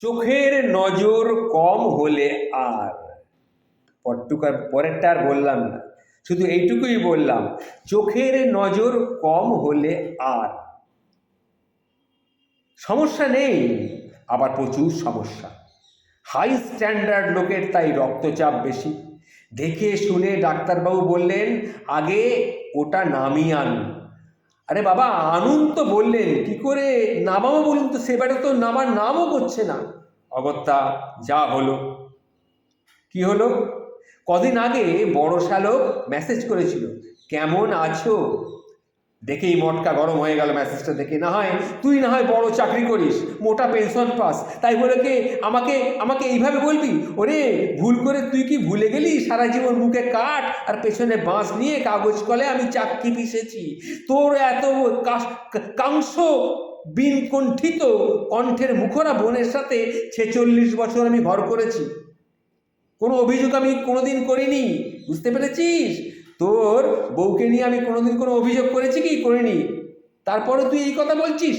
চোখের নজর কম হলে আর। পরটুকার পরেরটা আর বললাম না, শুধু এইটুকুই বললাম, চোখের নজর কম হলে আর। সমস্যা নেই, আবার প্রচুর সমস্যা। হাই স্ট্যান্ডার্ড লোকের তাই রক্তচাপ বেশি। দেখে শুনে ডাক্তারবাবু বললেন, আগে ওটা নামিয়ে আনুন। আরে বাবা আনুন তো বললেন। কি করে? নামাবো বলুন তো সেবারে তো নামার নামও করছে না। অগত্যা, যা হলো। কি হলো? কদিন আগে বড় শালক মেসেজ করেছিল, কেমন আছো? দেখেই মটকা গরম হয়ে গেল মেসেজটা দেখে। না হয় তুই না হয় বড় চাকরি করিস, মোটা পেনশন পাস। তাই বলে কে, আমাকে আমাকে এইভাবে বলবি? ওরে, ভুল করে তুই কি ভুলে গেলি? সারা জীবন মুখে কাঠ আর পেছনে বাঁশ নিয়ে কাগজ কলে আমি চাকরি পিষেছি তোর এত কাস- কাংস বিন কণ্ঠিত কণ্ঠের মুখরা বোনের সাথে ছেচল্লিশ বছর আমি ঘর করেছি। কোনো অভিযোগ আমি কোনোদিন করিনি। বুঝতে পেরেছিস? তোর বউকে নিয়ে আমি কোনোদিন কোনো অভিযোগ করেছি কি? করিনি। তারপরে তুই এই কথা বলছিস?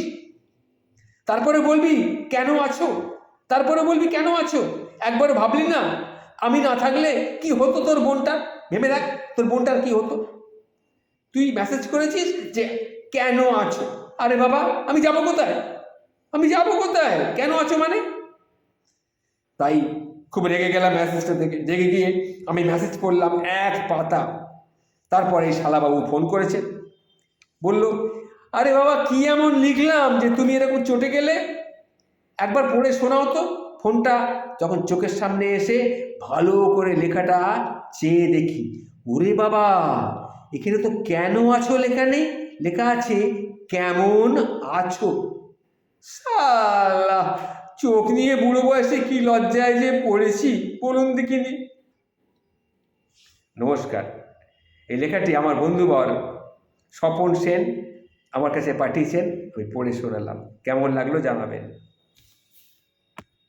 তারপরে বলবি, কেন আছো? তারপরে বলবি, কেন আছো? একবার ভাবলি না, আমি না থাকলে কি হতো তোর বোনটা ভেবে দেখ, তোর বোনটার কি হতো? তুই মেসেজ করেছিস যে, কেন আছো? আরে বাবা, আমি যাব কোথায়? আমি যাব কোথায়? কেন আছো মানে? তাই খুব রেগে গেলাম মেসেজটা থেকে রেগে গিয়ে আমি মেসেজ করলাম এক পাতা। তারপরে এই শালাবাবু ফোন করেছে। বলল, আরে বাবা, কি এমন লিখলাম যে তুমি এরকম চটে গেলে? একবার পড়ে শোনাও তো। ফোনটা যখন চোখের সামনে এসে ভালো করে লেখাটা চেয়ে দেখি, ওরে বাবা, এখানে তো কেন আছো লেখা নেই? লেখা আছে, কেমন আছো? সালা চোখ নিয়ে বুড়ো বয়সে কি লজ্জায় যে পড়েছি, বলুন দেখিনি। নমস্কার এই লেখাটি আমার বন্ধুবর স্বপন সেন আমার কাছে পাঠিয়েছেন, আমি পড়ে শোনালাম। কেমন লাগল জানাবেন?